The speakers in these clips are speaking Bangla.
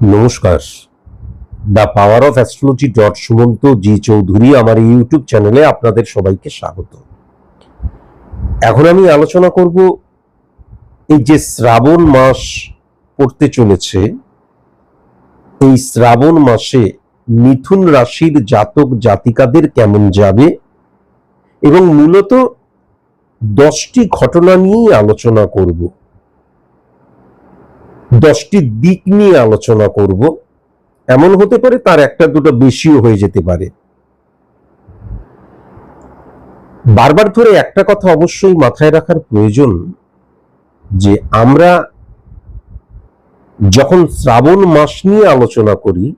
নমস্কার। The power of astrology dot Sumanta G Chowdhury আমার ইউটিউব চ্যানেলে আপনাদের সবাইকে স্বাগত। এখন আমি আলোচনা করব এই যে শ্রাবণ মাস পড়তে চলেছে, এই শ্রাবণ মাসে মিথুন রাশির জাতক জাতিকাদের কেমন যাবে এবং মূলত দশটি ঘটনা নিয়েই আলোচনা করব। দশটি দিক নিয়ে আলোচনা করব। এমন হতে পারে তার একটা দুটো বেশিও হয়ে যেতে পারে। বারবার ধরে একটা কথা অবশ্যই মাথায় রাখার প্রয়োজন যে আমরা যখন শ্রাবণ মাস নিয়ে আলোচনা করি,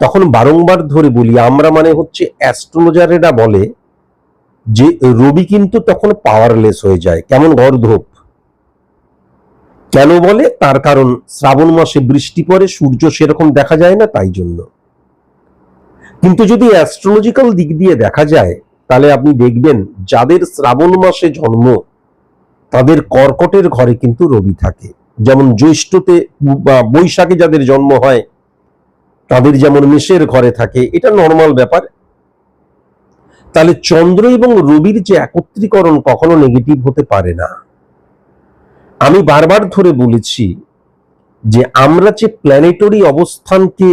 তখন বারংবার ধরে বলি, আমরা মানে হচ্ছে অ্যাস্ট্রোলজারেরা বলে যে রবি কিন্তু তখন পাওয়ারলেস হয়ে যায়। কেমন গর্ধপ কেন বলে? তার কারণ শ্রাবণ মাসে বৃষ্টি পড়ে, সূর্য সেরকম দেখা যায় না তাই জন্য। কিন্তু যদি অ্যাস্ট্রোলজিক্যাল দিক দিয়ে দেখা যায়, তাহলে আপনি দেখবেন যাদের শ্রাবণ মাসে জন্ম, তাদের কর্কটের ঘরে কিন্তু রবি থাকে। যেমন জ্যৈষ্ঠতে বা বৈশাখে যাদের জন্ম হয়, তাদের যেমন মেষের ঘরে থাকে, এটা নর্মাল ব্যাপার। তাহলে চন্দ্র এবং রবির যে একত্রীকরণ কখনো নেগেটিভ হতে পারে না। আমি বারবার ধরে বলেছি যে আমরা যে প্ল্যানেটরি অবস্থানকে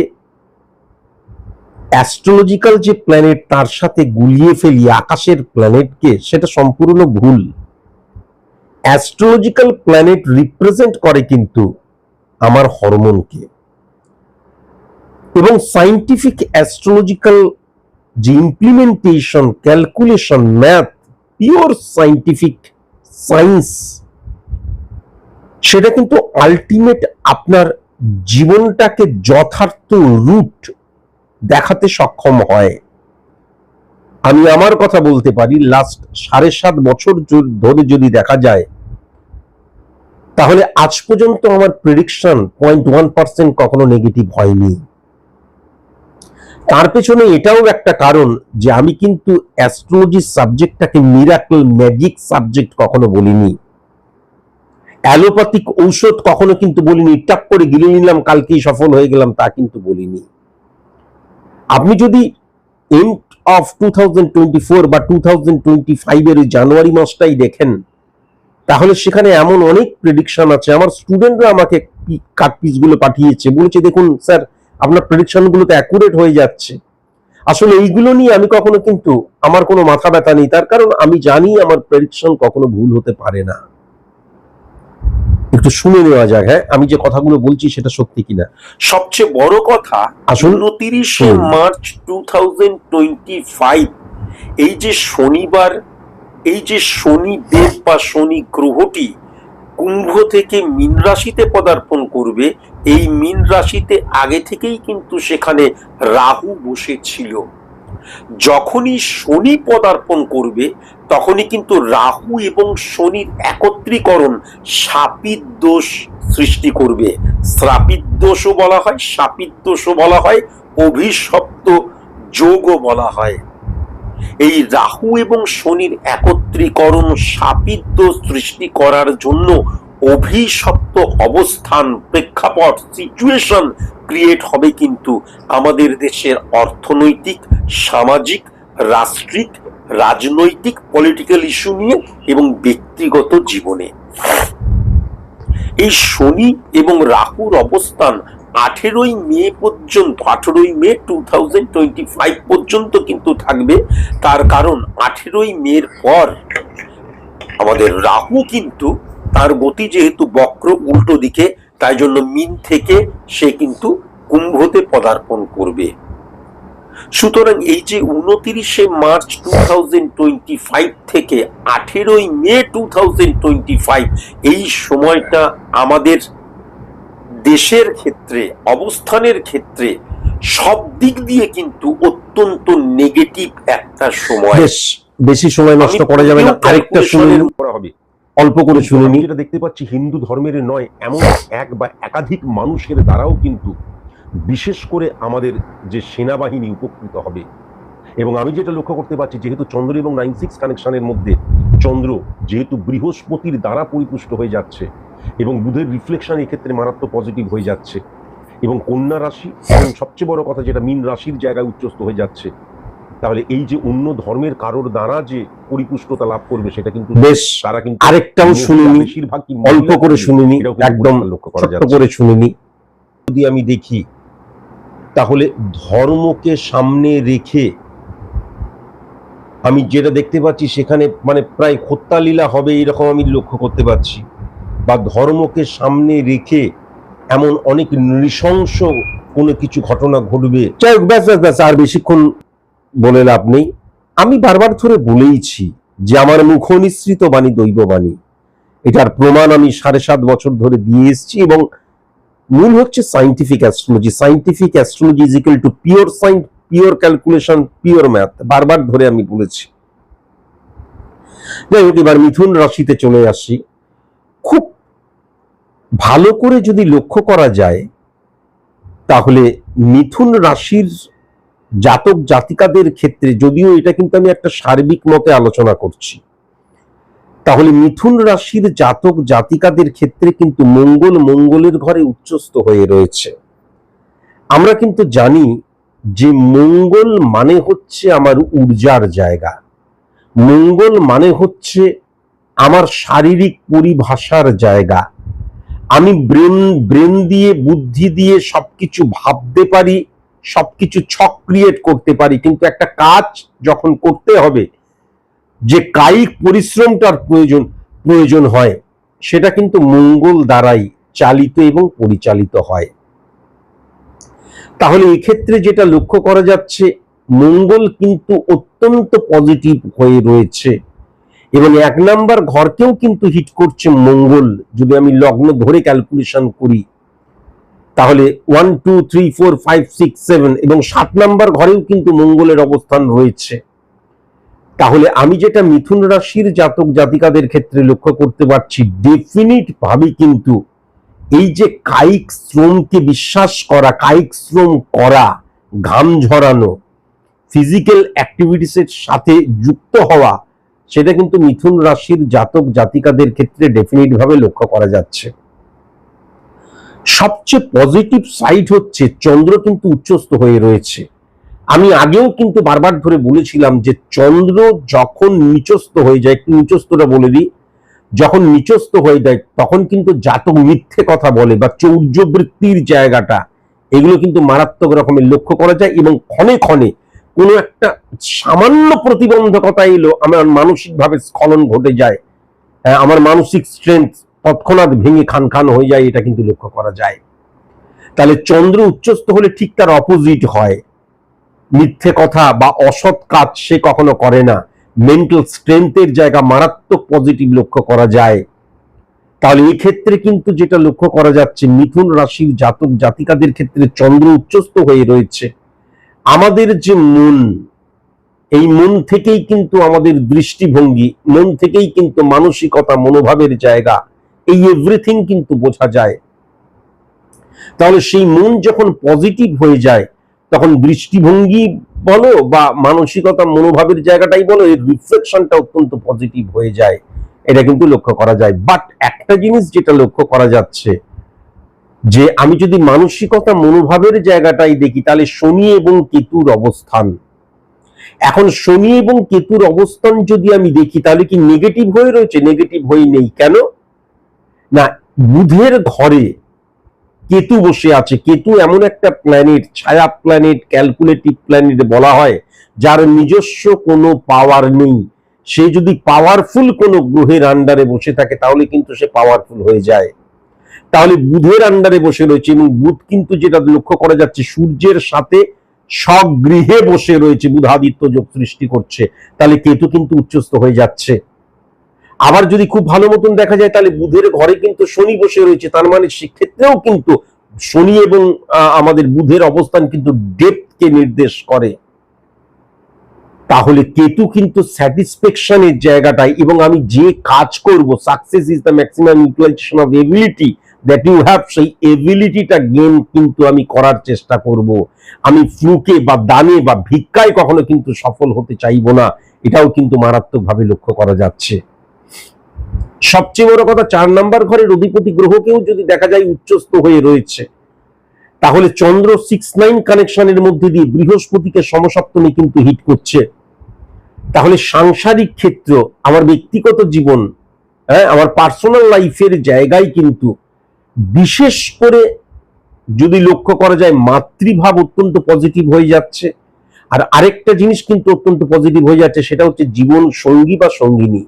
অ্যাস্ট্রোলজিক্যাল যে প্ল্যানেট তার সাথে গুলিয়ে ফেলি আকাশের প্ল্যানেটকে সেটা সম্পূর্ণ ভুল। অ্যাস্ট্রোলজিক্যাল প্ল্যানেট রিপ্রেজেন্ট করে কিন্তু আমার হরমোনকে। এবং সাইন্টিফিক অ্যাস্ট্রোলজিক্যাল যে implementation calculation math pure scientific science সেটা কিন্তু আলটিমেট আপনার জীবনটাকে যথার্থ রুট দেখাতে সক্ষম হয়। আমি আমার কথা বলতে পারি লাস্ট সাড়ে সাত বছর ধরে যদি দেখা যায়, তাহলে আজ পর্যন্ত আমার প্রেডিকশন পয়েন্ট ওয়ান পার্সেন্ট কখনো নেগেটিভ হয়নি। তার পেছনে এটাও একটা কারণ যে আমি কিন্তু অ্যাস্ট্রোলজি সাবজেক্টটাকে মিরাকল ম্যাজিক সাবজেক্ট কখনো বলিনি। অ্যালোপ্যাথিক ঔষধ কখনো কিন্তু বলিনি টাপ করে গিলে নিলাম, কালকেই সফল হয়ে গেলাম, তা কিন্তু বলিনি। আপনি যদি এন্ড অফ টু থাউজেন্ড বা টু টোয়েন্টি জানুয়ারি মাসটাই দেখেন, তাহলে সেখানে এমন অনেক প্রেডিকশন আছে। আমার স্টুডেন্টরা আমাকে কাটগুলো পাঠিয়েছে। বলেছে, দেখুন স্যার আপনার প্রেডিকশনগুলো তো অ্যাকুরেট হয়ে যাচ্ছে। আসলে এইগুলো নিয়ে আমি কখনো কিন্তু, আমার কোনো মাথা ব্যথা নেই। তার কারণ আমি জানি আমার প্রেডিকশন কখনো ভুল হতে পারে না। একটু শুনে নেওয়া যাক হ্যাঁ? আমি যে কথাগুলো বলছি সেটা সত্যি কিনা? সবচেয়ে বড় কথা আসুন। উনতিরিশে March two thousand twenty five এই যে শনিবার এই যে শনি দেব বা শনি গ্রহটি কুম্ভ থেকে মীন রাশিতে পদার্পণ করবে এই মীন রাশিতে আগে থেকেই কিন্তু সেখানে রাহু বসেছিল। যখনই শনি পদার্পণ করবে, তখনই কিন্তু রাহু এবং শনির একত্রীকরণ শাপিত দোষ সৃষ্টি করবে। শ্রাপিত দোষও বলা হয় শাপিত দোষও বলা হয়, অভিশপ্ত যোগও বলা হয়। এই রাহু এবং শনির একত্রীকরণ দোষ সৃষ্টি করার জন্য অভিশপ্ত অবস্থান, প্রেক্ষাপট সিচুয়েশন ক্রিয়েট হবে কিন্তু আমাদের দেশের অর্থনৈতিক, সামাজিক, রাষ্ট্রিক, রাজনৈতিক পলিটিক্যাল ইস্যু নিয়ে এবং ব্যক্তিগত জীবনে। এই শনি এবং রাহুর অবস্থান আঠেরোই মে পর্যন্ত, আঠেরোই May two thousand twenty five পর্যন্ত কিন্তু থাকবে। তার কারণ আঠেরোই মের পর আমাদের রাহু কিন্তু তার গতি যেহেতু বক্র উল্টো দিকে তাই জন্য মিন থেকে সে কিন্তু কুম্ভতে পদার্পণ করবে। সুতরাং এই যে উনতিরিশে মার্চ টু থেকে আঠেরোই মে টু এই সময়টা আমাদের দেশের ক্ষেত্রে অবস্থানের ক্ষেত্রে সব দিক দিয়ে কিন্তু অত্যন্ত নেগেটিভ একটা সময়। বেশি সময় নষ্ট করা যাবে না। আরেকটা নিন, করা হবে। অল্প করে শুনে আমি যেটা দেখতে পাচ্ছি হিন্দু ধর্মের নয় এমন এক বা একাধিক মানুষের দ্বারাও কিন্তু বিশেষ করে আমাদের যে সেনাবাহিনী উপকৃত হবে। এবং আমি যেটা লক্ষ্য করতে পারছি যেহেতু চন্দ্র এবং নাইন সিক্স কানেকশনের মধ্যে চন্দ্র যেহেতু বৃহস্পতির দ্বারা পরিপুষ্ট হয়ে যাচ্ছে এবং বুধের রিফ্লেকশন এক্ষেত্রে মারাত্মক পজিটিভ হয়ে যাচ্ছে এবং কন্যা রাশি এবং সবচেয়ে বড় কথা যেটা মীন রাশির জায়গায় উচ্চস্থ হয়ে যাচ্ছে। তাহলে এই যে অন্য ধর্মের কারোর দ্বারা যে পরিপুষ্টতা লাভ করবে সেটা কিন্তু বেশ তারা কিন্তু আরেকটাও শুনিনি বেশিরভাগ অল্প করে শুনিনি একদম লক্ষ্য করা যাচ্ছে। করে শুনিনি। যদি আমি দেখি তাহলে ধর্মকে সামনে রেখে আমি যেটা দেখতে পাচ্ছি সেখানে মানে প্রায় হত্যা লীলা হবে এরকম আমি লক্ষ্য করতে পারছি। বা ধর্মকে সামনে রেখে এমন অনেক নৃশংস কোনো কিছু ঘটনা ঘটবে। ব্যাস ব্যাস ব্যাস আর বেশিক্ষণ বলে লাভ নেই। আমি বারবার ধরে বলেইছি যে আমার মুখ নিঃসৃত বাণী দৈববাণী এটার প্রমাণ আমি সাড়ে সাত বছর ধরে দিয়ে এসেছি এবং মূল হচ্ছে scientific astrology scientific astrology is equal to pure science pure calculation pure math বারবার ধরে আমি বলেছি। যাই হোক, এবার মিথুন রাশিতে চলে আসি। খুব ভালো করে যদি লক্ষ্য করা যায়, তাহলে মিথুন রাশির জাতক জাতিকাদের ক্ষেত্রে যদিও এটা কিন্তু আমি একটা সার্বিক মতে আলোচনা করছি, তাহলে মিথুন রাশির জাতক জাতিকাদের ক্ষেত্রে কিন্তু মঙ্গল মঙ্গলের ঘরে উচ্চস্থ হয়ে রয়েছে। আমরা কিন্তু জানি যে মঙ্গল মানে হচ্ছে আমার ঊর্জার জায়গা, মঙ্গল মানে হচ্ছে আমার শারীরিক পরিভাষার জায়গা। আমি ব্রেন ব্রেন দিয়ে, বুদ্ধি দিয়ে সবকিছু ভাবতে পারি সবকিছু ছক ক্রিয়েট করতে পারি, কিন্তু একটা কাজ যখন করতে হবে, যে কায়িক পরিশ্রমটার প্রয়োজন প্রয়োজন হয়, সেটা কিন্তু মঙ্গল দ্বারাই চালিত এবং পরিচালিত হয়। তাহলে এক্ষেত্রে যেটা লক্ষ্য করা যাচ্ছে, মঙ্গল কিন্তু অত্যন্ত পজিটিভ হয়ে রয়েছে। এবং এক নাম্বার ঘরকেও কিন্তু হিট করছে মঙ্গল, যদি আমি লগ্ন ধরে ক্যালকুলেশন করি। তাহলে one two three four five six seven এবং সাত নাম্বার ঘরেও কিন্তু মঙ্গলের অবস্থান রয়েছে। তাহলে আমি যেটা মিথুন রাশির জাতক জাতিকাদের ক্ষেত্রে লক্ষ্য করতে পারছি ডেফিনিট ভাবে কিন্তু এই যে কায়িক শ্রমকে বিশ্বাস করা, কায়িক শ্রম করা, ঘাম ঝরানো ফিজিক্যাল অ্যাক্টিভিটিসের সাথে যুক্ত হওয়া, সেটা কিন্তু মিথুন রাশির জাতক জাতিকাদের ক্ষেত্রে ডেফিনিট ভাবে লক্ষ্য করা যাচ্ছে। সবচেয়ে পজিটিভ সাইড হচ্ছে চন্দ্র কিন্তু উচ্চস্থ হয়ে রয়েছে। আমি আগেও কিন্তু বারবার ধরে বলেছিলাম যে চন্দ্র যখন নিচস্থ হয়ে যায় একটু নিচস্থটা বলে দিই যখন নিচস্থ হয়ে যায় তখন কিন্তু জাতক মিথ্যে কথা বলে বা চৌর্যবৃত্তির জায়গাটা এগুলো কিন্তু মারাত্মক রকমের লক্ষ্য করা যায় এবং ক্ষণে ক্ষণে কোনো একটা সামান্য প্রতিবন্ধকতা এলো আমার মানসিকভাবে স্খলন ঘটে যায় হ্যাঁ, আমার মানসিক স্ট্রেংথ তৎক্ষণাৎ ভেঙে খান খান হয়ে যায়, এটা কিন্তু লক্ষ্য করা যায়। তাহলে চন্দ্র উচ্চস্থ হলে ঠিক তার অপোজিট হয়। মিথ্যে কথা বা অসৎ কাজ সে কখনো করে না। মেন্টাল স্ট্রেংথের জায়গা মারাত্মক পজিটিভ লক্ষ্য করা যায়। তাহলে এই ক্ষেত্রে কিন্তু যেটা লক্ষ্য করা যাচ্ছে, মিথুন রাশির জাতক জাতিকাদের ক্ষেত্রে চন্দ্র উচ্চস্থ হয়ে রয়েছে। আমাদের যে মন, এই মন থেকেই কিন্তু আমাদের দৃষ্টিভঙ্গি, মন থেকেই কিন্তু মানসিকতা, মনোভাবের জায়গা এই এভরিথিং কিন্তু বোঝা যায়। তাহলে সেই মন যখন পজিটিভ হয়ে যায়, তখন দৃষ্টিভঙ্গি বলো বা মানসিকতা, মনোভাবের জায়গাটাই বলো, এর রিফ্লেকশনটা অত্যন্ত পজিটিভ হয়ে যায়। এটা কিন্তু লক্ষ্য করা যায়। বাট একটা জিনিস যেটা লক্ষ্য করা যাচ্ছে, যে আমি যদি মানসিকতা, মনোভাবের জায়গাটাই দেখি, তাহলে শনি এবং কেতুর অবস্থান। এখন শনি এবং কেতুর অবস্থান যদি আমি দেখি, তাহলে কি নেগেটিভ হয়ে রয়েছে? নেগেটিভ হয়ে নেই। কেন? না, বুধের ঘরে কেতু বসে আছে। কেতু এমন একটা প্ল্যানেট ছায়া প্ল্যানেট ক্যালকুলেটিভ প্ল্যানেট বলা হয়, যার নিজস্ব কোনো পাওয়ার নেই। সে যদি পাওয়ারফুল কোনো গ্রহের আন্ডারে বসে থাকে, তাহলে কিন্তু সে পাওয়ারফুল হয়ে যায়। তাহলে বুধের আন্ডারে বসে রয়েছে এবং বুধ কিন্তু যেটা লক্ষ্য করা যাচ্ছে, সূর্যের সাথে সব গৃহে বসে রয়েছে, বুধাদিত্য যোগ সৃষ্টি করছে। তাহলে কেতু কিন্তু উচ্চস্থ হয়ে যাচ্ছে। আবার যদি খুব ভালো মতন দেখা যায়, তাহলে বুধের ঘরে কিন্তু শনি বসে রয়েছে। তার মানে সেক্ষেত্রেও কিন্তু শনি এবং আমাদের বুধের অবস্থান কিন্তু ডেপথকে নির্দেশ করে। তাহলে কেতু কিন্তু স্যাটিসফ্যাকশনের জায়গাটাই এবং আমি যে কাজ করব success is the maximum utilisation of ability that you have সেই এবিলিটিটা গেম কিন্তু আমি করার চেষ্টা করব। আমি ফ্লুকে বা দানে বা ভিক্ষায় কখনো কিন্তু সফল হতে চাইব না। এটাও কিন্তু মারাত্মকভাবে লক্ষ্য করা যাচ্ছে। সবচেয়ে বড় কথা, চার নাম্বার ঘরের অধিপতি গ্রহকেও যদি দেখা যায় উচ্চস্থ হয়ে রয়েছে, তাহলে চন্দ্র সিক্স নাইন কানেকশনের মধ্যে দিয়ে বৃহস্পতিকে সমসপ্তমী কিন্তু হিট করছে। তাহলে সাংসারিক ক্ষেত্র, আমার ব্যক্তিগত জীবন হ্যাঁ আমার পার্সোনাল লাইফের জায়গায় কিন্তু বিশেষ করে যদি লক্ষ্য করা যায়, মাতৃভাব অত্যন্ত পজিটিভ হয়ে যাচ্ছে। আর আরেকটা জিনিস কিন্তু অত্যন্ত পজিটিভ হয়ে যাচ্ছে, সেটা হচ্ছে জীবন সঙ্গী বা সঙ্গিনী।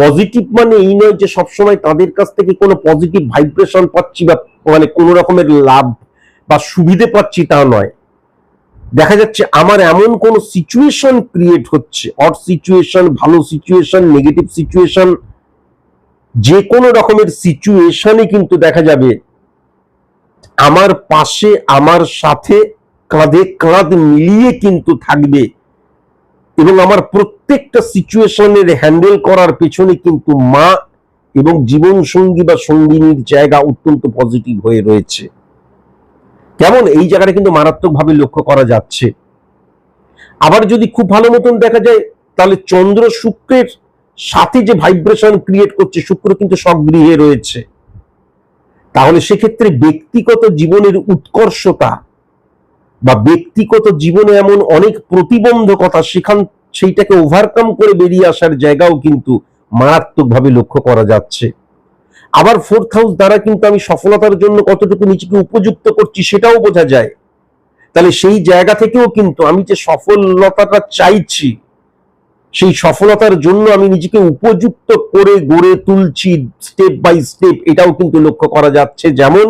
পজিটিভ মানে এই নয় যে সবসময় তাদের কাছ থেকে কোনো পজিটিভ ভাইব্রেশন পাচ্ছি বা মানে কোনো রকমের লাভ বা সুবিধে পাচ্ছি তা নয়। দেখা যাচ্ছে আমার এমন কোন সিচুয়েশন ক্রিয়েট হচ্ছে অট সিচুয়েশন ভালো সিচুয়েশন নেগেটিভ সিচুয়েশন যে কোনো রকমের সিচুয়েশনে কিন্তু দেখা যাবে আমার পাশে, আমার সাথে কাঁধে কাঁধ মিলিয়ে কিন্তু থাকবে। এবং আমার প্রত্যেকটা সিচুয়েশনের হ্যান্ডেল করার পেছনে কিন্তু মা এবং জীবন সঙ্গী বা সঙ্গিনীর জায়গা অত্যন্ত পজিটিভ হয়ে রয়েছে। কেমন? এই জায়গাটা কিন্তু মারাত্মকভাবে লক্ষ্য করা যাচ্ছে। আবার যদি খুব ভালো মতন দেখা যায়, তাহলে চন্দ্র শুক্রের সাথে যে ভাইব্রেশন ক্রিয়েট করছে, শুক্র কিন্তু স্বগৃহে রয়েছে। তাহলে সেক্ষেত্রে ব্যক্তিগত জীবনের উৎকর্ষতা বা ব্যক্তিগত জীবনে এমন অনেক প্রতিবন্ধকতা, সেখান, সেইটাকে ওভারকাম করে বেরিয়ে আসার জায়গাও কিন্তু মারাত্মকভাবে লক্ষ্য করা যাচ্ছে। আবার ফোর্থ হাউস দ্বারা কিন্তু আমি সফলতার জন্য কতটুকু নিজেকে উপযুক্ত করছি সেটাও বোঝা যায়। তাহলে সেই জায়গা থেকেও কিন্তু আমি যে সফলতাটা চাইছি, সেই সফলতার জন্য আমি নিজেকে উপযুক্ত করে গড়ে তুলছি স্টেপ বাই স্টেপ এটাও কিন্তু লক্ষ্য করা যাচ্ছে। যেমন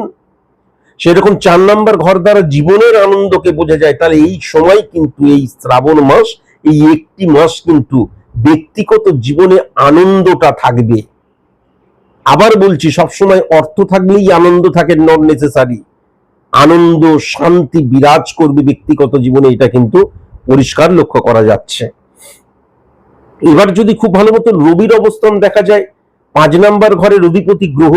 সেরকম চার নাম্বার ঘর দ্বারা জীবনের আনন্দকে বোঝা যায়, তাহলে এই সময় কিন্তু এই শ্রাবণ মাস, এই একটি মাস কিন্তু ব্যক্তিগত জীবনে আনন্দটা থাকবে। আবার বলছি, সবসময় অর্থ থাকলেই আনন্দ থাকে নন নেসেসারি আনন্দ, শান্তি বিরাজ করবে ব্যক্তিগত জীবনে, এটা কিন্তু পরিষ্কার লক্ষ্য করা যাচ্ছে। এবার যদি খুব ভালো মতো রবির অবস্থান দেখা যায়, পাঁচ নাম্বার ঘরে রবিপতি গ্রহ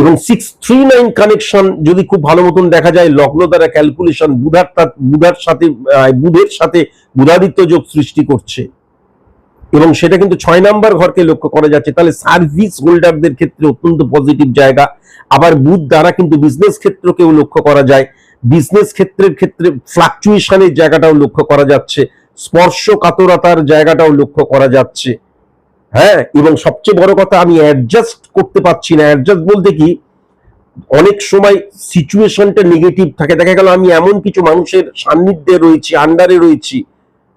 এবং সিক্স থ্রি নাইন কানেকশন যদি খুব ভালো মতন দেখা যায় লগ্ন দ্বারা ক্যালকুলেশন বুধার বুধার সাথে বুধের সাথে বুধাদিত্য যোগ সৃষ্টি করছে। এবং সেটা কিন্তু ছয় নাম্বার ঘরকে লক্ষ্য করা যাচ্ছে। তাহলে সার্ভিস হোল্ডারদের ক্ষেত্রে অত্যন্ত পজিটিভ জায়গা। আবার বুধ দ্বারা কিন্তু বিজনেস ক্ষেত্রকেও লক্ষ্য করা যায়। বিজনেস ক্ষেত্রের ক্ষেত্রে ফ্লাকচুয়েশনের জায়গাটাও লক্ষ্য করা যাচ্ছে। স্পর্শ কাতরতার জায়গাটাও লক্ষ্য করা যাচ্ছে। হ্যাঁ এবং সবচেয়ে বড় কথা, আমি অ্যাডজাস্ট করতে পারছি না। অ্যাডজাস্ট বলতে কি, অনেক সময় সিচুয়েশনটা নেগেটিভ থাকে। দেখা গেল, আমি এমন কিছু মানুষের সান্নিধ্যে রয়েছি আন্ডারে রয়েছি,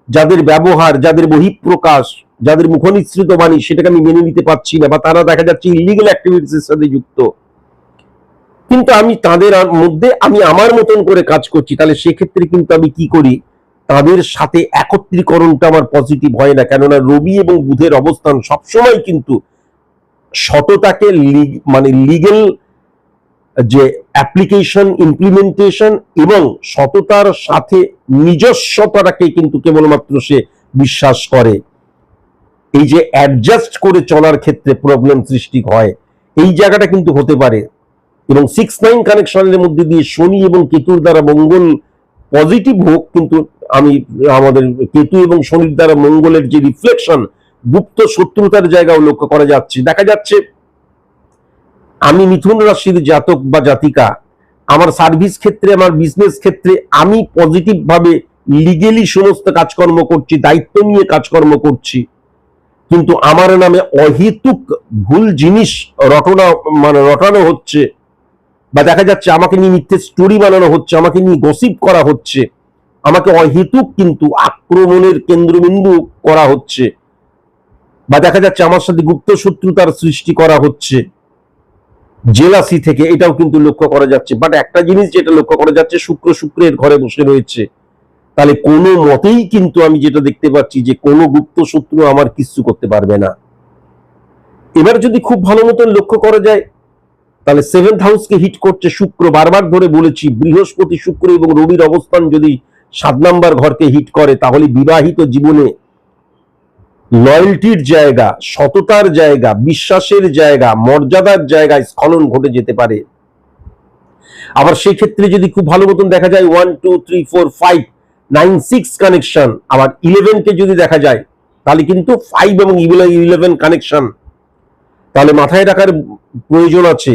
যাদের ব্যবহার, যাদের বহিঃপ্রকাশ, যাদের মুখনিসৃত বাণী, সেটাকে আমি মেনে নিতে পারছি না, বা তারা দেখা যাচ্ছে ইলিগেল অ্যাক্টিভিটিস এর সাথে যুক্ত। কিন্তু আমি তাদের মধ্যে, আমি আমার মতন করে কাজ করছি। তাহলে সেক্ষেত্রে কিন্তু আমি কি করি? তাদের সাথে একত্রীকরণটা আমার পজিটিভ হয় না। কেননা রবি এবং বুধের অবস্থান সবসময় কিন্তু সততাকে মানে লিগেল যে অ্যাপ্লিকেশন ইমপ্লিমেন্টেশন এবং সততার সাথে নিজস্বতাটাকে কিন্তু কেবলমাত্র সে বিশ্বাস করে। এই যে অ্যাডজাস্ট করে চলার ক্ষেত্রে প্রবলেম সৃষ্টি হয়, এই জায়গাটা কিন্তু হতে পারে। এবং সিক্স নাইন কানেকশনের মধ্যে দিয়ে শনি এবং কেতুর দ্বারা মঙ্গল পজিটিভ হোক, কিন্তু আমি আমাদের কেতু এবং শনির দ্বারা মঙ্গলের যে রিফ্লেকশন গুপ্ত শত্রুতার জায়গাও লক্ষ্য করা যাচ্ছে। দেখা যাচ্ছে, আমি মিথুন রাশির জাতক বা জাতিকা, আমার সার্ভিস ক্ষেত্রে, আমার বিজনেস ক্ষেত্রে আমি পজিটিভ ভাবে লিগেলি সমস্ত কাজকর্ম করছি, দায়িত্ব নিয়ে কাজকর্ম করছি। কিন্তু আমার নামে অহেতুক ভুল জিনিস রটনা মানে রটানো হচ্ছে বা দেখা যাচ্ছে আমাকে নিয়ে মিথ্যে স্টোরি বানানো হচ্ছে, আমাকে নিয়ে গসিপ করা হচ্ছে। আমাকে অহেতুক কিন্তু আক্রমণের কেন্দ্রবিন্দু করা হচ্ছে বা দেখা যাচ্ছে আমার সাথে গুপ্ত শত্রুতার সৃষ্টি করা হচ্ছে। জেলাসি থেকে এটাও কিন্তু লক্ষ্য করা যাচ্ছে। বাট একটা জিনিস যেটা লক্ষ্য করা যাচ্ছে, শুক্র শুক্রের ঘরে বসে রয়েছে। তাহলে কোনো মতেই কিন্তু আমি যেটা দেখতে পাচ্ছি যে কোনো গুপ্ত শত্রু আমার কিচ্ছু করতে পারবে না। এবার যদি খুব ভালো মতন লক্ষ্য করা যায়, তাহলে সেভেন্থ হাউসকে হিট করছে শুক্র। বারবার ধরে বলেছি, বৃহস্পতি শুক্র এবং রবির অবস্থান যদি সাত নাম্বার ঘরকে হিট করে, তাহলে বিবাহিত জীবনে লয়্যালটির জায়গা, সততার জায়গা, বিশ্বাসের জায়গা, মর্যাদার জায়গায় স্খলন ঘটে যেতে পারে। আবার সেই ক্ষেত্রে যদি খুব ভালো মতন দেখা যায় one two three four five nine six connection আবার ইলেভেনকে যদি দেখা যায়, তাহলে কিন্তু ফাইভ এবং ইলেভেন কানেকশন তাহলে মাথায় রাখার প্রয়োজন আছে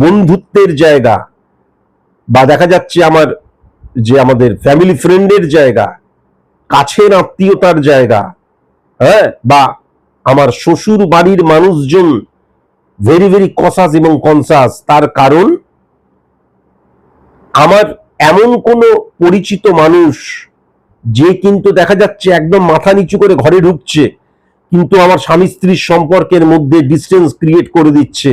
বন্ধুত্বের জায়গা। বা দেখা যাচ্ছে আমার যে আমাদের ফ্যামিলি ফ্রেন্ডের জায়গা, কাছের আত্মীয়তার জায়গা হ্যাঁ বা আমার শ্বশুর বাড়ির মানুষজন ভেরি ভেরি কসাস এবং কনসাস তার কারণ আমার এমন কোনো পরিচিত মানুষ যে কিন্তু দেখা যাচ্ছে একদম মাথা নিচু করে ঘরে ঢুকছে, কিন্তু আমার স্বামী স্ত্রীর সম্পর্কের মধ্যে ডিস্টেন্স ক্রিয়েট করে দিচ্ছে,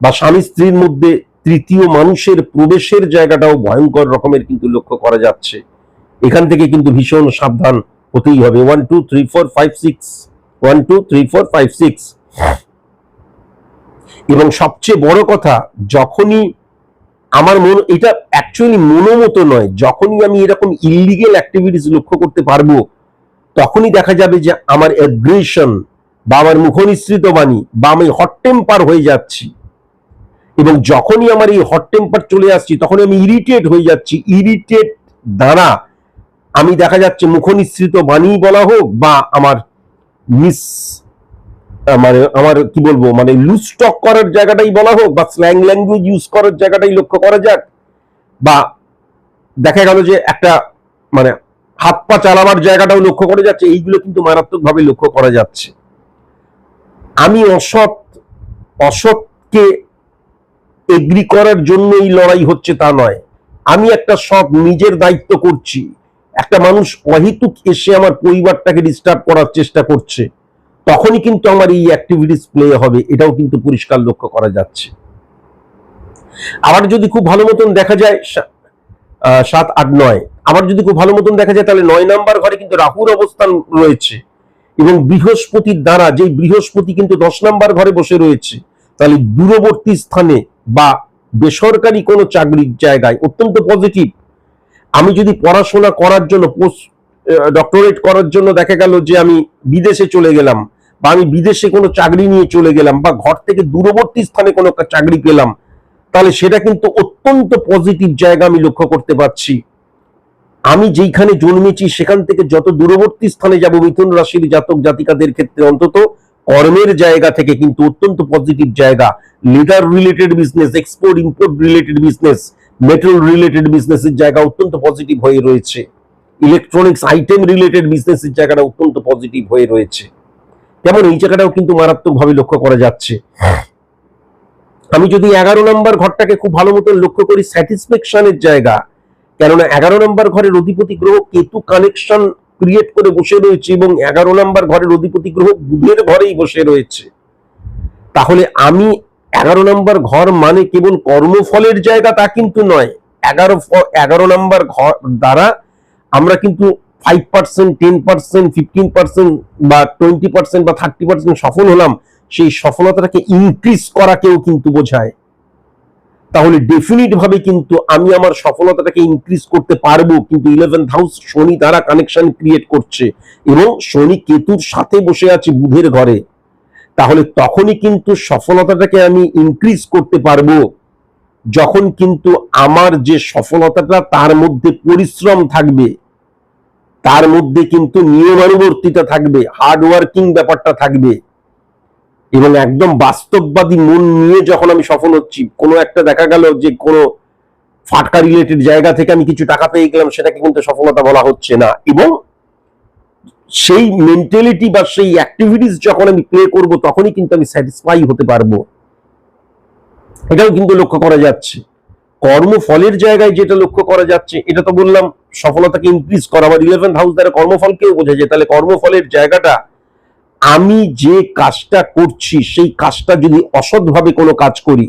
বা স্বামী স্ত্রীর মধ্যে তৃতীয় মানুষের প্রবেশের জায়গাটাও ভয়ঙ্কর রকমের কিন্তু লক্ষ্য করা যাচ্ছে। এখান থেকে কিন্তু ভীষণ সাবধান হতেই হবে। One two three four five six one two three four five six এবং সবচেয়ে বড় কথা, যখনই আমার মন, এটা অ্যাকচুয়ালি মনোমতো নয়, যখনই আমি এরকম ইলিগেল অ্যাক্টিভিটিস লক্ষ্য করতে পারব, তখনই দেখা যাবে যে আমার অ্যাগ্রেশন বা আমার মুখনিসৃত বাণী বা আমি হট টেম্পার হয়ে যাচ্ছি। এবং যখনই আমার এই হট টেম্পার চলে আসছি তখন আমি ইরিটেট হয়ে যাচ্ছি। ইরিটেট দ্বারা আমি দেখা যাচ্ছে মুখনিসৃত বাণী বলা হোক বা আমার মিস মানে আমার কি বলব মানে লুজ স্টক করার জায়গাটাই বলা হোক বা স্ল্যাং ল্যাঙ্গুয়েজ ইউজ করার জায়গাটাই লক্ষ্য করা যাক বা দেখা গেল যে একটা মানে হাত পা চালাবার জায়গাটাও লক্ষ্য করা যাচ্ছে, এইগুলো কিন্তু মারাত্মকভাবে লক্ষ্য করা যাচ্ছে। আমি অসৎ, অসৎকে এগ্রি করার জন্য এই লড়াই হচ্ছে তা নয়। আমি একটা সব নিজের দায়িত্ব করছি। একটা মানুষ অহেতুক এসে আমার পরিবারটাকে ডিস্টার্ব করার চেষ্টা করছে। তখনই কিন্তু আমার এই অ্যাক্টিভিটিস প্লে হবে, এটাও কিন্তু পরিষ্কার লক্ষ্য করা যাচ্ছে। আবার যদি খুব ভালো মতন দেখা যায় সাত, আট, নয়। আবার যদি খুব ভালো মতন দেখা যায়, তাহলে নয় নাম্বার ঘরে কিন্তু রাহুর অবস্থান রয়েছে। এবং বৃহস্পতির দ্বারা যে বৃহস্পতি কিন্তু দশ নাম্বার ঘরে বসে রয়েছে, তাহলে দূরবর্তী স্থানে বা বেসরকারি কোনো চাকরির জায়গায় অত্যন্ত পজিটিভ আমি যদি পড়াশোনা করার জন্য পোস্ট ডক্টরেট করার জন্য দেখা গেল যে আমি বিদেশে চলে গেলাম বা আমি বিদেশে কোনো চাকরি নিয়ে চলে গেলাম বা ঘর থেকে দূরবর্তী স্থানে কোনো চাকরি পেলাম, তাহলে সেটা কিন্তু অত্যন্ত পজিটিভ জায়গা আমি লক্ষ্য করতে পারছি। আমি যেইখানে জন্মেছি সেখান থেকে যত দূরবর্তী স্থানে যাব, মিথুন রাশির জাতক জাতিকাদের ক্ষেত্রে অন্তত কর্মের জায়গা থেকে কিন্তু অত্যন্ত পজিটিভ জায়গা leather related business export import related business metal related বিজনেসের জায়গা অত্যন্ত পজিটিভ হয়ে রয়েছে। ইলেকট্রনিক্স আইটেম রিলেটেড বিজনেসের জায়গাটা অত্যন্ত পজিটিভ হয়ে রয়েছে। যেমন এই জায়গাটাও কিন্তু মারাত্মকভাবে লক্ষ্য করা যাচ্ছে। আমি যদি এগারো নম্বর ঘরটাকে খুব ভালো মতো লক্ষ্য করি স্যাটিসফ্যাকশনের জায়গা। কেননা এগারো নম্বর ঘরের অধিপতি গ্রহ কেতু কানেকশন ক্রিয়েট করে বসে রয়েছে এবং এগারো নম্বর ঘরের অধিপতি গ্রহ বুধের ঘরেই বসে রয়েছে। তাহলে আমি এগারো নম্বর ঘর মানে কেবল কর্মফলের জায়গা তা কিন্তু নয়। এগারো এগারো নম্বর ঘর দ্বারা আমরা কিন্তু five percent ten percent fifteen percent বা টোয়েন্টি পার্সেন্ট বা থার্টি পার্সেন্ট সফল হলাম। সেই সফলতাটাকে ইনক্রিজ করাকেও কিন্তু বোঝায়। তাহলে ডেফিনিট ভাবে কিন্তু আমি আমার সফলতাটাকে ইনক্রিজ করতে পারব, কিন্তু ইলেভেন্থ হাউস শনি দ্বারা কানেকশন ক্রিয়েট করছে এবং শনি কেতুর সাথে বসে আছে বুধের ঘরে, তাহলে তখনই কিন্তু সফলতাটাকে আমি ইনক্রিজ করতে পারব। যখন কিন্তু আমার যে সফলতাটা তার মধ্যে পরিশ্রম থাকবে, তার মধ্যে কিন্তু নিয়মানুবর্তিতা থাকবে হার্ডওয়ার্কিং ব্যাপারটা থাকবে এবং একদম বাস্তববাদী মন নিয়ে যখন আমি সফল হচ্ছি, কোনো একটা দেখা গেল যে কোনো ফাটকা রিলেটেড জায়গা থেকে আমি কিছু টাকা পেয়ে গেলাম, সেটাকে কিন্তু সফলতা বলা হচ্ছে না। এবং সেই মেন্টালিটি বা সেই অ্যাক্টিভিটিস যখন আমি প্লে করব, তখনই কিন্তু আমি স্যাটিসফাই হতে পারব। এটাও কিন্তু লক্ষ্য করা যাচ্ছে। কর্মফলের জায়গায় যেটা লক্ষ্য করা যাচ্ছে, এটা তো বললাম, সফলতাকে ইনক্রিজ করা আবার ইলেভেন্থ হাউস দ্বারা কর্মফলকেও বোঝা যায় তাহলে কর্মফলের জায়গাটা আমি যে কাজটা করছি, সেই কাজটা যদি অসৎভাবে কোনো কাজ করি,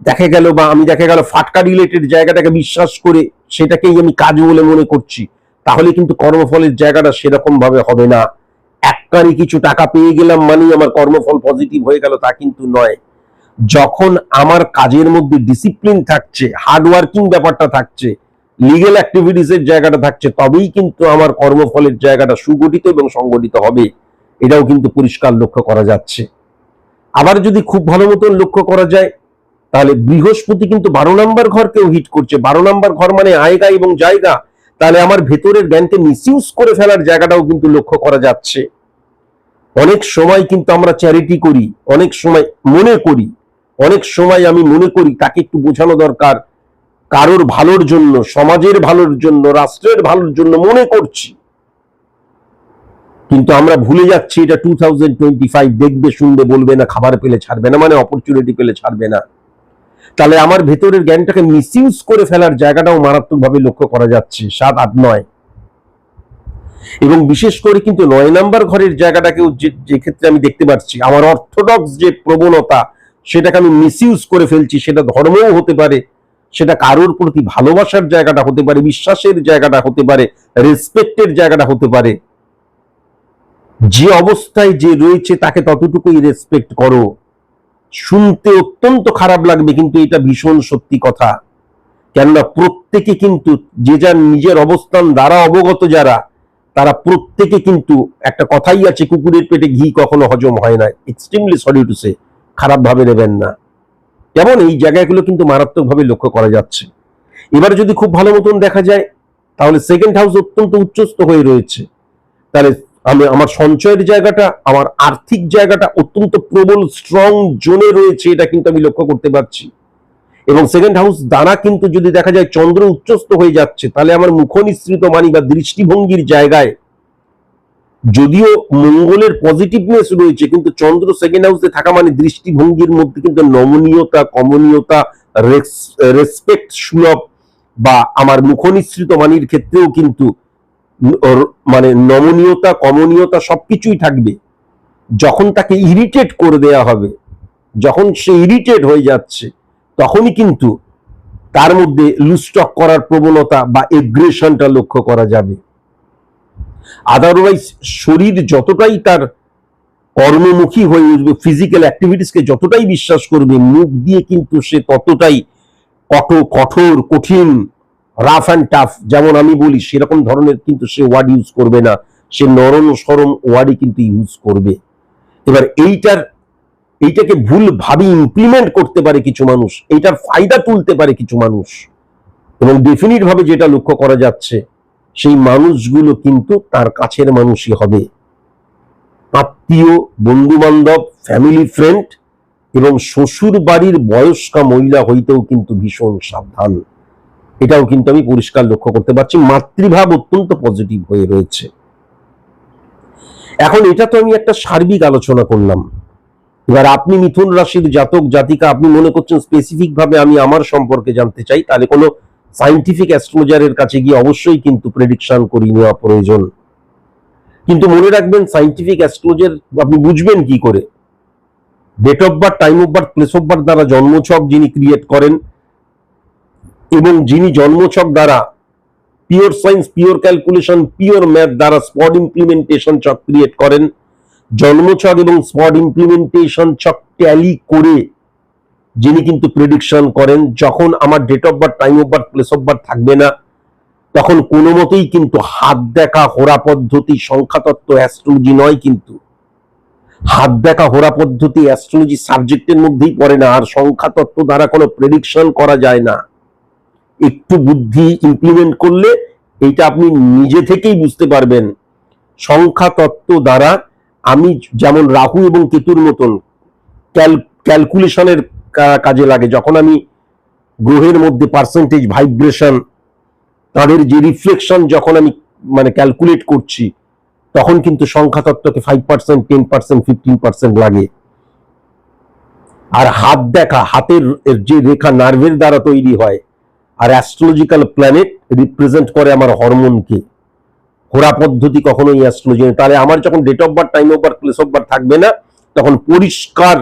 দেখা গেল বা আমি দেখা গেল ফাটকা রিলেটেড জায়গাটাকে বিশ্বাস করে সেটাকেই আমি কাজ বলে মনে করছি, তাহলে কিন্তু কর্মফলের জায়গাটা সেরকম ভাবে হবে না। এককারে কিছু টাকা পেয়ে গেলাম মানেই আমার কর্মফল পজিটিভ হয়ে গেল তা কিন্তু নয়। যখন আমার কাজের মধ্যে ডিসিপ্লিন থাকছে হার্ড ওয়ার্কিং ব্যাপারটা থাকছে লিগেল অ্যাক্টিভিটিস এর জায়গাটা থাকছে, তবেই কিন্তু আমার কর্মফলের জায়গাটা সুগঠিত এবং সংগঠিত হবে। এটাও কিন্তু পরিষ্কার লক্ষ্য করা যাচ্ছে। আবার যদি খুব ভালো মতন লক্ষ্য করা যায়, তাহলে বৃহস্পতি কিন্তু বারো নম্বর ঘরকেও হিট করছে। বারো নম্বর ঘর মানে আয়গা এবং জায়গা। তাহলে আমার ভেতরের জ্ঞানকে মিসইউজ করে ফেলার জায়গাটাও কিন্তু লক্ষ্য করা যাচ্ছে। অনেক সময় কিন্তু আমরা চ্যারিটি করি, অনেক সময় মনে করি, অনেক সময় আমি মনে করি তাকে একটু বোঝানো দরকার, কারোর ভালোর জন্য, সমাজের ভালোর জন্য, রাষ্ট্রের ভালোর জন্য মনে করছি। কিন্তু আমরা ভুলে যাচ্ছি এটা টু থাউজেন্ড টোয়েন্টি ফাইভ দেখবে, শুনবে, বলবে না, খাবার পেলে ছাড়বে না মানে অপরচুনিটি পেলে ছাড়বে না। তাহলে আমার ভেতরের জ্ঞানটাকে মিসইউজ করে ফেলার জায়গাটাও মারাত্মকভাবে লক্ষ্য করা যাচ্ছে, সাত, আট, নয়। এবং বিশেষ করে কিন্তু নয় নাম্বার ঘরের জায়গাটাকেও যে ক্ষেত্রে আমি দেখতে পাচ্ছি, আমার অর্থোডক্স যে প্রবণতা, সেটাকে আমি মিসইউজ করে ফেলছি, সেটা ধর্মও হতে পারে, সেটা কারোর প্রতি ভালোবাসার জায়গাটা হতে পারে, বিশ্বাসের জায়গাটা হতে পারে রেসপেক্টের জায়গাটা হতে পারে। যে অবস্থায় যে রয়েছে তাকে ততটুকুই রেসপেক্ট করো। শুনতে অত্যন্ত খারাপ লাগবে, কিন্তু এটা ভীষণ সত্যি কথা। কেননা প্রত্যেকে কিন্তু যে যার নিজের অবস্থান দ্বারা অবগত যারা, তারা প্রত্যেকে কিন্তু একটা কথাই আছে, কুকুরের পেটে ঘি কখনো হজম হয় না। এক্সট্রিমলি সরি টু সে খারাপ ভাবে নেবেন না। যেমন এই জায়গাগুলো কিন্তু মারাত্মকভাবে লক্ষ্য করা যাচ্ছে। এবার যদি খুব ভালো মতন দেখা যায়, তাহলে সেকেন্ড হাউস অত্যন্ত উচ্চস্থ হয়ে রয়েছে। তাহলে আমি আমার সঞ্চয়ের জায়গাটা, আমার আর্থিক জায়গাটা অত্যন্ত প্রবল স্ট্রং জোনে রয়েছে, এটা কিন্তু আমি লক্ষ্য করতে পারছি। এবং সেকেন্ড হাউস দ্বারা কিন্তু যদি দেখা যায় চন্দ্র উচ্চস্থ হয়ে যাচ্ছে, তাহলে আমার মুখনিসৃত মানি বা দৃষ্টিভঙ্গির জায়গায় যদিও মঙ্গলের পজিটিভনেস রয়েছে, কিন্তু চন্দ্র সেকেন্ড হাউসে থাকা মানে দৃষ্টিভঙ্গির মধ্যে কিন্তু নমনীয়তা, কমনীয়তা রেসপেক্ট সুলভ বা আমার মুখনিসৃত মানির ক্ষেত্রেও কিন্তু মানে নমনীয়তা, কমনীয়তা সবকিছুই থাকবে। যখন তাকে ইরিটেট করে দেয়া হবে, যখন সে ইরিটেট হয়ে যাচ্ছে, তখনই কিন্তু তার মধ্যে লুস্টক করার প্রবণতা বা এগ্রেশনটা লক্ষ্য করা যাবে। আদারওয়াইজ শরীর যতটাই তার কর্মমুখী হয়ে উঠবে ফিজিক্যাল অ্যাক্টিভিটিসকে যতটাই বিশ্বাস করবে, মুখ দিয়ে কিন্তু সে ততটাই কঠো কঠোর, কঠিন রাফ অ্যান্ড টাফ যেমন আমি বলি, সেরকম ধরনের কিন্তু সে ওয়ার্ড ইউজ করবে না। সে নরম সরম ওয়ার্ডই কিন্তু ইউজ করবে। এবার এইটার, এইটাকে ভুল ভাবে ইমপ্লিমেন্ট করতে পারে কিছু মানুষ, এইটার ফায়দা তুলতে পারে কিছু মানুষ। এবং ডেফিনিট ভাবে যেটা লক্ষ্য করা যাচ্ছে, সেই মানুষগুলো কিন্তু তার কাছের মানুষই হবে। আত্মীয় বন্ধু বান্ধব ফ্যামিলি ফ্রেন্ড এবং শ্বশুর বাড়ির বয়স্কা মহিলা হইতেও কিন্তু ভীষণ সাবধান। এটাও কিন্তু আমি পরিষ্কার লক্ষ্য করতে পারছি, মাতৃভাব অত্যন্ত পজিটিভ হয়ে রয়েছে। এখন এটা তো আমি একটা সার্বিক আলোচনা করলাম। এবার আপনি মিথুন রাশির জাতক, জাতিকা, আপনি মনে করছেন স্পেসিফিক ভাবে আমি আমার সম্পর্কে জানতে চাই, তাহলে কোনো সাইন্টিফিক অ্যাস্ট্রোলজারের কাছে গিয়ে অবশ্যই কিন্তু প্রেডিকশন করিয়ে নেওয়া প্রয়োজন। কিন্তু মনে রাখবেন সাইন্টিফিক অ্যাস্ট্রোলজার আপনি বুঝবেন কি করে? Date of birth time of birth place of birth দ্বারা জন্মছক যিনি ক্রিয়েট করেন এবং যিনি জন্মছক দ্বারা pure science pure calculation pure math দ্বারা স্পট ইমপ্লিমেন্টেশন চক ক্রিয়েট করেন, জন্মছক এবং স্পট ইমপ্লিমেন্টেশন চক ট্যালি করে যিনি কিন্তু প্রেডিকশন করেন, যখন আমার date of birth time of birth place of birth থাকবে না, তখন কোনো মতেই কিন্তু হাত দেখা হোরা পদ্ধতি, সংখ্যাতত্ত্ব অ্যাস্ট্রোলজি নয় কিন্তু। হাত দেখা হোরা পদ্ধতি অ্যাস্ট্রোলজি সাবজেক্টের মধ্যেই পড়ে না, আর সংখ্যাতত্ত্ব দ্বারা কোনো প্রেডিকশন করা যায় না। একটু বুদ্ধি ইমপ্লিমেন্ট করলে এটা আপনি নিজে থেকেই বুঝতে পারবেন। সংখ্যা তত্ত্ব দ্বারা আমি যেমন রাহু এবং কেতুর মতন ক্যালকুলেশনের কাজে লাগে। যখন আমি গ্রহের মধ্যে পার্সেন্টেজ ভাইব্রেশন তাদের যে রিফ্লেকশন যখন আমি মানে ক্যালকুলেট করছি, তখন কিন্তু সংখ্যা তত্ত্বকে five percent ten percent fifteen percent লাগে। আর হাত দেখা, হাতের যে রেখা নার্ভের দ্বারা তৈরি হয়। আর অ্যাস্ট্রোলজিক্যাল প্ল্যানেট রিপ্রেজেন্ট করে আমার হরমোনকে হোরা পদ্ধতি কখনোই অ্যাস্ট্রোলজি। তাহলে আমার যখন date of birth time of birth place of birth থাকবে না, তখন পরিষ্কার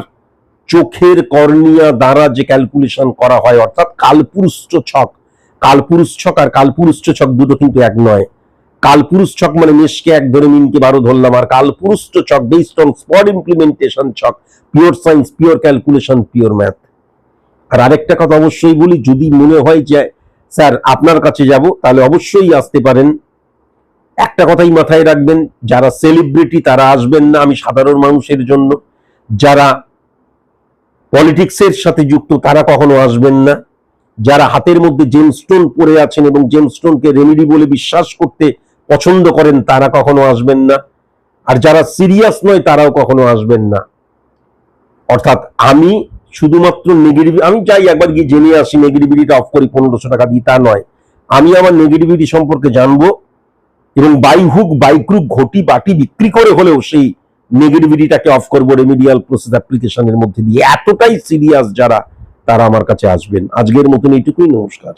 চোখের কর্নিয়া দ্বারা যে ক্যালকুলেশন করা হয়, অর্থাৎ কালপুরুষ ছক কালপুরুষ ছক আর কালপুরুষ ছক দুটো কিন্তু এক নয়। কালপুরুষ ছক মানে মেষকে এক ধরে মিনকে বারো ধরলাম, আর কালপুরুষ ছক বেসড অন স্পট ইমপ্লিমেন্টেশন ছক pure science pure calculation pure math আর আরেকটা কথা অবশ্যই বলি, যদি মনে হয় যে, স্যার, আপনার কাছে যাব, তাহলে অবশ্যই আসতে পারেন। একটা কথাই মাথায় রাখবেন, যারা সেলিব্রিটি তারা আসবেন না, আমি সাধারণ মানুষের জন্য। যারা পলিটিক্সের সাথে যুক্ত, তারা কখনো আসবেন না। যারা হাতের মধ্যে জেমস্টোন পরে আছেন এবং জেমস্টোনকে রেমিডি বলে বিশ্বাস করতে পছন্দ করেন, তারা কখনো আসবেন না। আর যারা সিরিয়াস নয়, তারাও কখনো আসবেন না। অর্থাৎ আমি শুধুমাত্র নেগেটিভ আমি চাই একবার গিয়ে জেনে আসি নেগেটিভিটিটা অফ করি, পনেরোশো টাকা দিয়ে তা নয়। আমি আমার নেগেটিভিটি সম্পর্কে জানব এবং বাই হুক বাইক্রুক ঘটি, বাটি বিক্রি করে হলেও সেই নেগেটিভিটিটাকে অফ করব রেমিডিয়াল প্রসেস অ্যাপ্লিকেশনের মধ্যে দিয়ে। এতটাই সিরিয়াস যারা, তারা আমার কাছে আসবেন। আজকের মতন এইটুকুই, নমস্কার।